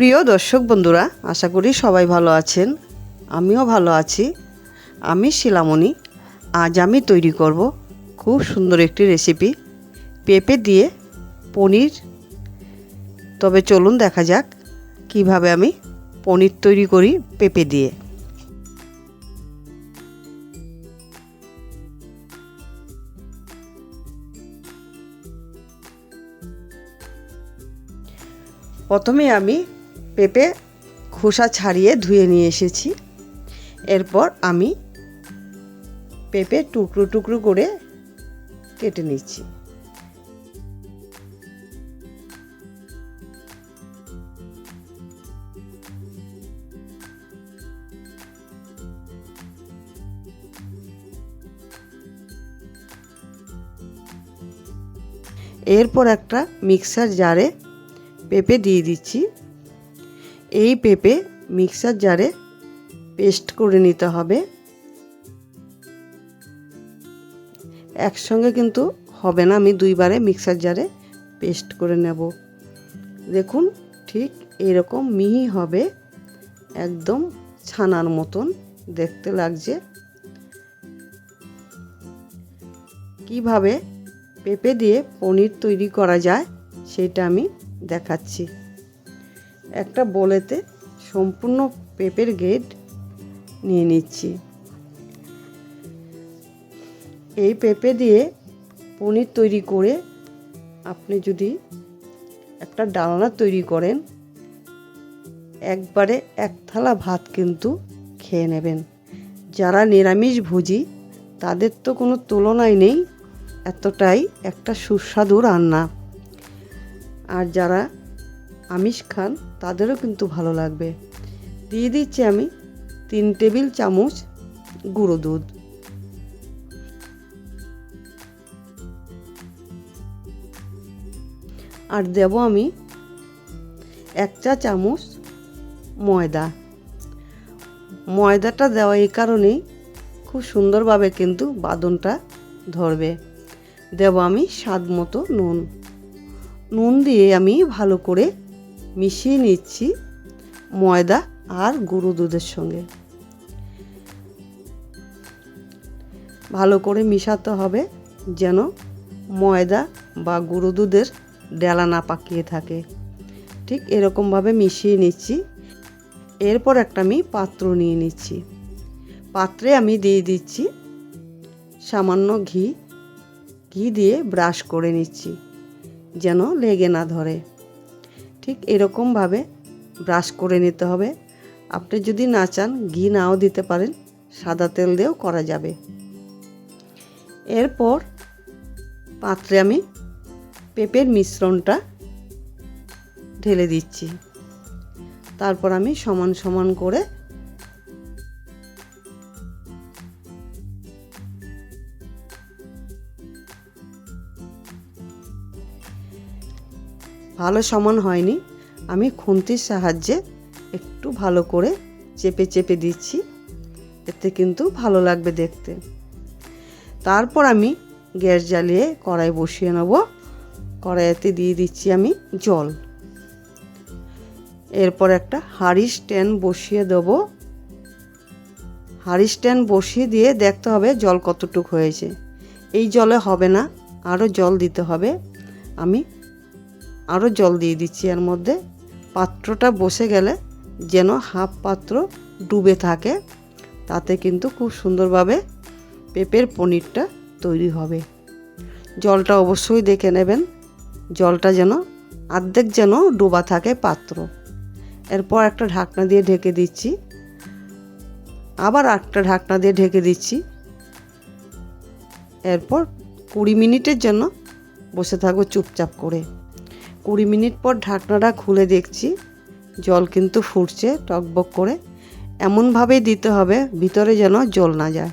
প্রিয় দর্শক বন্ধুরা, আশা করি সবাই ভালো আছেন। আমিও ভালো আছি। আমি শিলামণি। আজ আমি তৈরি করব খুব সুন্দর একটি রেসিপি পেঁপে দিয়ে পনির। তবে চলুন দেখা যাক কীভাবে আমি পনির তৈরি করি পেঁপে দিয়ে। প্রথমে আমি পেঁপে খোসা ছাড়িয়ে ধুয়ে নিয়ে এসেছি। এরপর আমি পেঁপে টুকরো টুকরো করে কেটে নিচ্ছি। এরপর একটা মিক্সার জারে পেঁপে দিয়ে দিচ্ছি। এই পেঁপে মিক্সার জারে পেস্ট করে নিতে হবে। একসঙ্গে কিন্তু হবে না, আমি দুইবারে মিক্সার জারে পেস্ট করে নেব। দেখুন, ঠিক এরকম মিহি হবে, একদম ছানার মতন দেখতে লাগছে। কীভাবে পেঁপে দিয়ে পনির তৈরি করা যায়, সেটা আমি দেখাচ্ছি। একটা বলেতে সম্পূর্ণ পেঁপের গেট নিয়ে নিচ্ছি। এই পেঁপে দিয়ে পনির তৈরি করে আপনি যদি একটা ডালনা তৈরি করেন, একবারে এক থালা ভাত কিন্তু খেয়ে নেবেন। যারা নিরামিষ ভুজি, তাদের তো কোনো তুলনাই নেই, এতটাই একটা সুস্বাদু রান্না। আর যারা আমিষ খান, তাদেরও কিন্তু ভালো লাগবে। দিয়ে দিচ্ছি আমি তিন টেবিল চামচ গুঁড়ো দুধ। আর দেব আমি এক চা চামচ ময়দা। ময়দাটা দেওয়া এই কারণেই খুব সুন্দরভাবে কিন্তু বাদনটা ধরবে। দেব আমি স্বাদ মতো নুন। নুন দিয়ে আমি ভালো করে মিশিয়ে নিচ্ছি ময়দা আর গুঁড়ো দুধের সঙ্গে। ভালো করে মিশাতে হবে যেন ময়দা বা গুঁড়ো দুধের ডেলা না পাকিয়ে থাকে। ঠিক এরকমভাবে মিশিয়ে নিচ্ছি। এরপর একটা আমি পাত্র নিয়ে নিচ্ছি। পাত্রে আমি দিয়ে দিচ্ছি সামান্য ঘি। ঘি দিয়ে ব্রাশ করে নিচ্ছি যেন লেগে না ধরে। ঠিক এরকমভাবে ব্রাশ করে নিতে হবে। আপনি যদি না চান, ঘি নাও দিতে পারেন, সাদা তেল দিয়েও করা যাবে। এরপর পাত্রে আমি পেঁপের মিশ্রণটা ঢেলে দিচ্ছি। তারপর আমি সমান সমান করে ভালো সমান হয়নি। আমি খুন্তির সাহায্যে একটু ভালো করে চেপে চেপে দিচ্ছি। এতে কিন্তু ভালো লাগবে দেখতে। তারপর আমি গ্যাস জ্বালিয়ে কড়াই বসিয়ে নেব। কড়াইতে দিয়ে দিচ্ছি আমি জল। এরপর একটা হাঁড়ি স্ট্যান্ড বসিয়ে দেব। হাঁড়ি স্ট্যান্ড বসিয়ে দিয়ে দেখতে হবে জল কতটুক হয়েছে। এই জলে হবে না, আরও জল দিতে হবে। আমি আরও জল দিয়ে দিচ্ছি এর মধ্যে। পাত্রটা বসে গেলে যেন হাফ পাত্র ডুবে থাকে, তাতে কিন্তু খুব সুন্দরভাবে পেঁপের পনিরটা তৈরি হবে। জলটা অবশ্যই দেখে নেবেন, জলটা যেন আর্ধেক যেন ডোবা থাকে পাত্র। এরপর একটা ঢাকনা দিয়ে ঢেকে দিচ্ছি। আবার একটা ঢাকনা দিয়ে ঢেকে দিচ্ছি। এরপর কুড়ি মিনিটের জন্য বসে থাকব চুপচাপ করে। কুড়ি মিনিট পর ঢাকনাটা খুলে দেখছি, জল কিন্তু ফুটছে টকবক করে। এমনভাবেই দিতে হবে, ভিতরে যেন জল না যায়।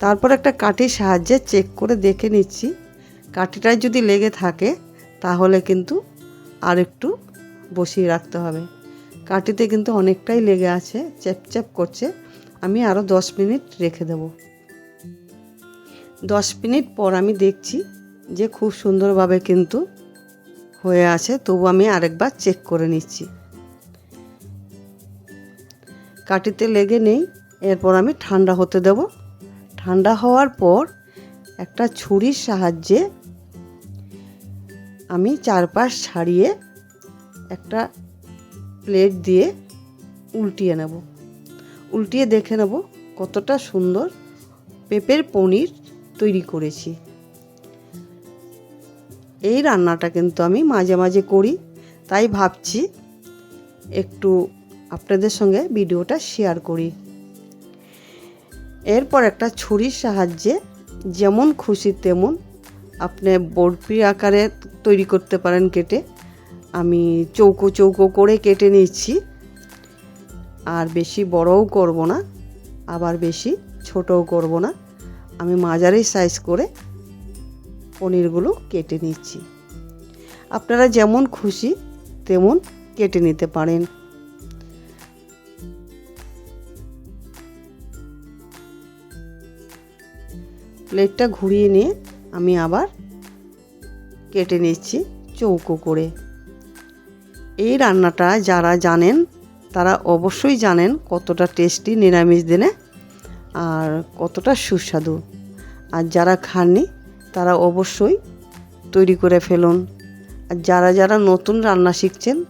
তারপর একটা কাঠির সাহায্যে চেক করে দেখে নিচ্ছি। কাঠিটায় যদি লেগে থাকে, তাহলে কিন্তু আর একটু বসিয়ে রাখতে হবে। কাঠিতে কিন্তু অনেকটাই লেগে আছে, চ্যাপ করছে। আমি আরও দশ মিনিট রেখে দেব। দশ মিনিট পর আমি দেখছি যে খুব সুন্দরভাবে কিন্তু হয়ে আছে, তবু আমি আরেকবার চেক করে নিচ্ছি। কাটিতে লেগে নেই, এরপর আমি ঠান্ডা হতে দেব। ঠান্ডা হওয়ার পর একটা ছুরির সাহায্যে আমি চারপাশ ছাড়িয়ে একটা প্লেট দিয়ে উল্টিয়ে নেব। উল্টিয়ে দেখে নেব কতটা সুন্দর পেঁপের পনির তৈরি করেছি। এই রান্নাটা কিন্তু আমি মাঝে মাঝে করি, তাই ভাবছি একটু আপনাদের সঙ্গে ভিডিওটা শেয়ার করি। এরপর একটা ছুরির সাহায্যে যেমন খুশি তেমন আপনি বরফি আকারে তৈরি করতে পারেন কেটে। আমি চৌকো চৌকো করে কেটে নিচ্ছি। আর বেশি বড়ও করব না, আবার বেশি ছোটও করব না। আমি মাঝারি সাইজ করে পনিরগুলো কেটে নিচ্ছি। আপনারা যেমন খুশি তেমন কেটে নিতে পারেন। প্লেটটা ঘুরিয়ে নিয়ে আমি আবার কেটে নিচ্ছি চৌকো করে। এই রান্নাটা যারা জানেন, তারা অবশ্যই জানেন কতটা টেস্টি নিরামিষ দিনে আর কতটা সুস্বাদু। আর যারা খাননি তারা অবশ্যই তৈরি করে ফেলুন। আর যারা যারা নতুন রান্না শিখছেন,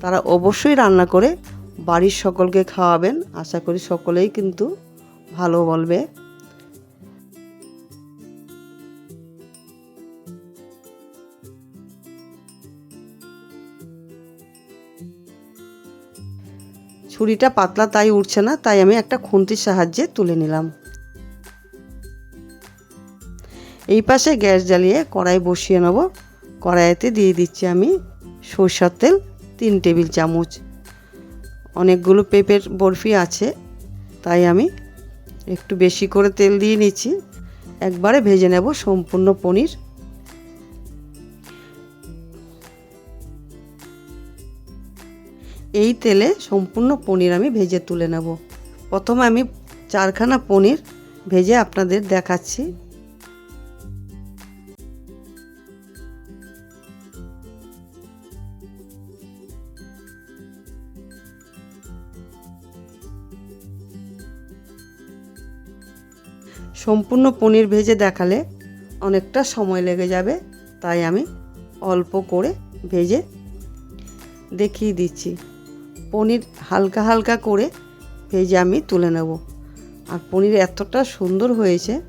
তারা অবশ্যই রান্না করে বাড়ির সকলকে খাওয়াবেন। আশা করি সকলেই কিন্তু ভালো বলবে। ছুরিটা পাতলা তাই উঠছে না, তাই আমি একটা খুন্তির সাহায্যে তুলে নিলাম। এই পাশে গ্যাস জ্বালিয়ে কড়াই বসিয়ে নেব। কড়াইতে দিয়ে দিচ্ছি আমি সরষার তেল, তিন টেবিল চামচ। অনেকগুলো পেঁপের বরফি আছে, তাই আমি একটু বেশি করে তেল দিয়ে নিচ্ছি। একবারে ভেজে নেব সম্পূর্ণ পনির। এই তেলে সম্পূর্ণ পনির আমি ভেজে তুলে নেব। প্রথমে আমি চারখানা পনির ভেজে আপনাদের দেখাচ্ছি। সম্পূর্ণ পনির ভেজে দেখালে অনেকটা সময় লেগে যাবে, তাই আমি অল্প করে ভেজে দেখিয়ে দিচ্ছি। পনির হালকা হালকা করে ভেজে আমি তুলে নেব। আর পনির এতটা সুন্দর হয়েছে,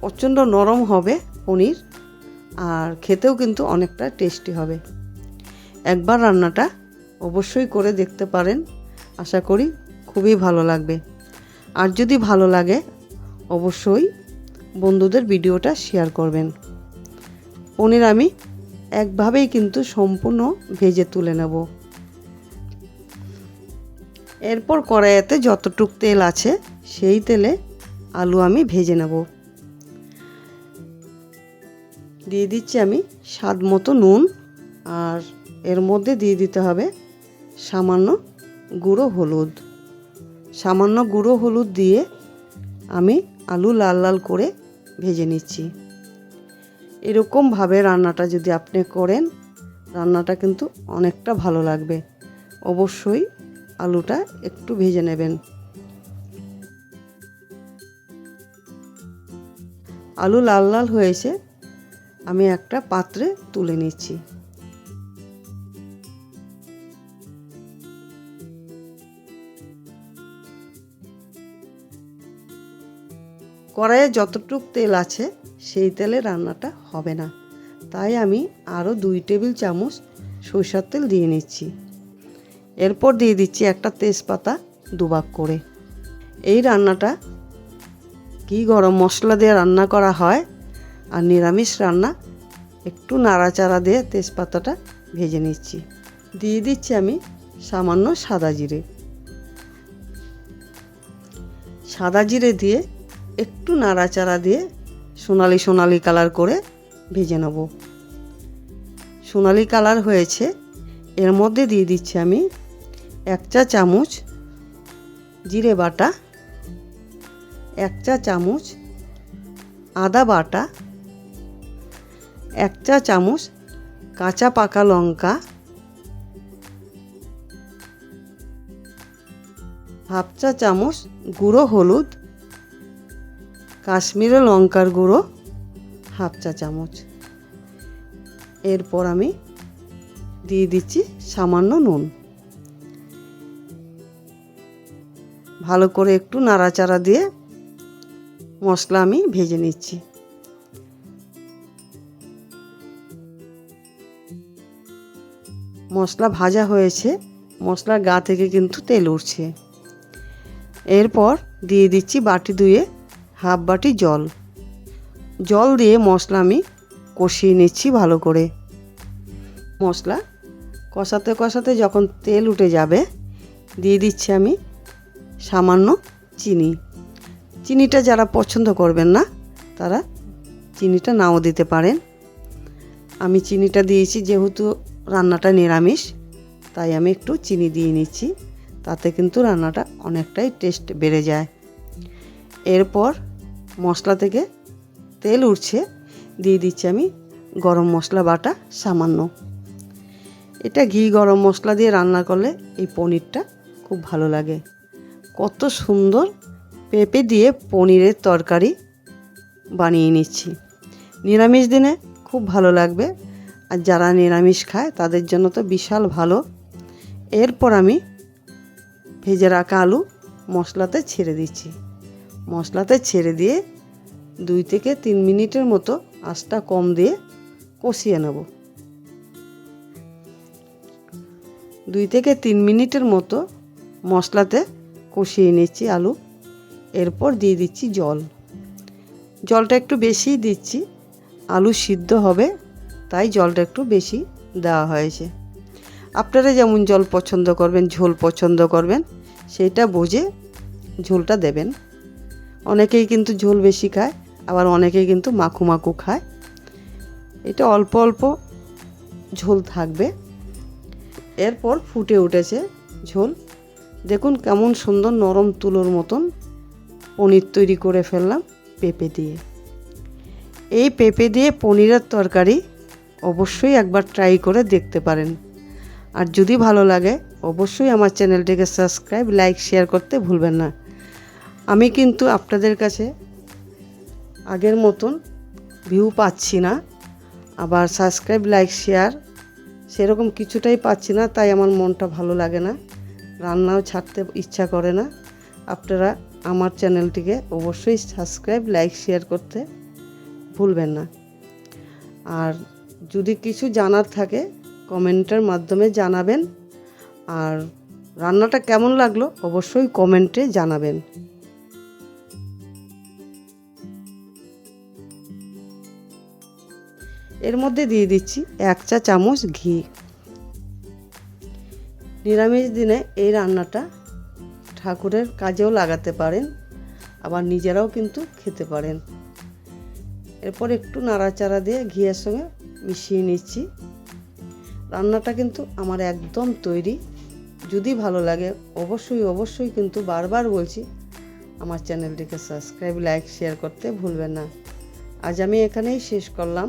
প্রচণ্ড নরম হবে পনির, আর খেতেও কিন্তু অনেকটা টেস্টি হবে। একবার রান্নাটা অবশ্যই করে দেখতে পারেন, আশা করি খুবই ভালো লাগবে। আর যদি ভালো লাগে অবশ্যই বন্ধুদের ভিডিওটা শেয়ার করবেন। পনির আমি একভাবেই কিন্তু সম্পূর্ণ ভেজে তুলে নেব। এরপর কড়াইতে যতটুক তেল আছে, সেই তেলে আলু আমি ভেজে নেব। দিয়ে দিচ্ছি আমি স্বাদ মতো নুন, আর এর মধ্যে দিয়ে দিতে হবে সামান্য গুঁড়ো হলুদ। সামান্য গুঁড়ো হলুদ দিয়ে আমি আলু লাল লাল করে ভেজে নিচ্ছি। এরকমভাবে রান্নাটা যদি আপনি করেন, রান্নাটা কিন্তু অনেকটা ভালো লাগবে। অবশ্যই আলুটা একটু ভেজে নেবেন। আলু লাল লাল হয়েছে, আমি একটা পাত্রে তুলে নিচ্ছি। কড়াইয়ে যতটুক তেল আছে, সেই তেলে রান্নাটা হবে না। তাই আমি আরও দুই টেবিল চামচ সরষার তেল দিয়ে নিচ্ছি। এরপর দিয়ে দিচ্ছি একটা তেজপাতা দুবাক করে। এই রান্নাটা কি গরম মশলা দিয়ে রান্না করা হয় আর নিরামিষ রান্না, একটু নাড়াচাড়া দিয়ে তেজপাতাটা ভেজে নিচ্ছি। দিয়ে দিচ্ছি আমি সামান্য সাদা জিরে। সাদা জিরে দিয়ে একটু নাড়াচাড়া দিয়ে সোনালি সোনালি কালার করে ভেজে নেব। সোনালি কালার হয়েছে, এর মধ্যে দিয়ে দিচ্ছি আমি এক চা চামচ জিরে বাটা, এক চা চামচ আদা বাটা, এক চা চামচ কাঁচা পাকা লঙ্কা, হাফ চা চামচ গুঁড়ো হলুদ কাশ্মীরি লঙ্কার গুঁড়ো হাফ চা চামচ। এরপর আমি দিয়ে দিচ্ছি সামান্য নুন। ভালো করে একটু নাড়াচাড়া দিয়ে মশলা আমি ভেজে নিচ্ছি। মশলা ভাজা হয়েছে, মশলার গা থেকে কিন্তু তেল উঠছে। এরপর দিয়ে দিচ্ছি বাটি ধুয়ে হাফ বাটি জল। জল দিয়ে মশলা আমি কষিয়ে নিচ্ছি ভালো করে। মশলা কষাতে কষাতে যখন তেল উঠে যাবে, দিয়ে দিচ্ছি আমি সামান্য চিনি। চিনিটা যারা পছন্দ করবেন না, তারা চিনিটা নাও দিতে পারেন। আমি চিনিটা দিয়েছি যেহেতু রান্নাটা নিরামিষ, তাই আমি একটু চিনি দিয়ে নিচ্ছি। তাতে কিন্তু রান্নাটা অনেকটাই টেস্ট বেড়ে যায়। এরপর মশলা থেকে তেল উঠছে দিয়ে দিচ্ছি আমি গরম মশলা বাটা সামান্য। এটা ঘি গরম মশলা দিয়ে রান্না করলে এই পনিরটা খুব ভালো লাগে। কত সুন্দর পেঁপে দিয়ে পনিরের তরকারি বানিয়ে নিচ্ছি। নিরামিষ দিনে খুব ভালো লাগবে, আর যারা নিরামিষ খায় তাদের জন্য তো বিশাল ভালো। এরপর আমি ভেজে রাখা আলু মশলাতে ছেড়ে দিচ্ছি। মশলাতে ছেড়ে দিয়ে দুই থেকে তিন মিনিটের মতো আঁচটা কম দিয়ে কষিয়ে নেব। দুই থেকে তিন মিনিটের মতো মশলাতে কষিয়ে নিচ্ছি আলু। এরপর দিয়ে দিচ্ছি জল। জলটা একটু বেশিই দিচ্ছি, আলু সিদ্ধ হবে, তাই জলটা একটু বেশি দেওয়া হয়েছে। আপনারা যেমন জল পছন্দ করবেন, ঝোল পছন্দ করবেন, সেটা বুঝে ঝোলটা দেবেন। অনেকেই কিন্তু ঝোল বেশি খায়, আবার অনেকেই কিন্তু মাখু মাখু খায়। এটা অল্প অল্প ঝোল থাকবে। এরপর ফুটে উঠেছে ঝোল। দেখুন কেমন সুন্দর নরম তুলোর মতন পনির তৈরি করে ফেললাম পেঁপে দিয়ে। এই পেঁপে দিয়ে পনিরের তরকারি অবশ্যই একবার ট্রাই করে দেখতে পারেন। আর যদি ভালো লাগে, অবশ্যই আমার চ্যানেলটিকে সাবস্ক্রাইব, লাইক, শেয়ার করতে ভুলবেন না। আমি কিন্তু আপনাদের কাছে আগের মতন ভিউ পাচ্ছি না। আবার সাবস্ক্রাইব লাইক শেয়ার সেরকম কিছুটাই পাচ্ছি না, তাই আমার মনটা ভালো লাগে না। রান্নাও ছাড়তে ইচ্ছা করে না। আপনারা আমার চ্যানেলটিকে অবশ্যই সাবস্ক্রাইব লাইক শেয়ার করতে ভুলবেন না। আর যদি কিছু জানার থাকে, কমেন্টের মাধ্যমে জানাবেন। আর রান্নাটা কেমন লাগল, অবশ্যই কমেন্টে জানাবেন। এর মধ্যে দিয়ে দিচ্ছি এক চা চামচ ঘি। নিরামিষ দিনে এই রান্নাটা ঠাকুরের কাজেও লাগাতে পারেন, আবার নিজেরাও কিন্তু খেতে পারেন। এরপর একটু নাড়াচাড়া দিয়ে ঘিয়ের সঙ্গে মিশিয়ে নিচ্ছি। রান্নাটা কিন্তু আমার একদম তৈরি। যদি ভালো লাগে অবশ্যই অবশ্যই কিন্তু বারবার বলছি, আমার চ্যানেলটিকে সাবস্ক্রাইব, লাইক, শেয়ার করতে ভুলবেন না। আজ আমি এখানেই শেষ করলাম।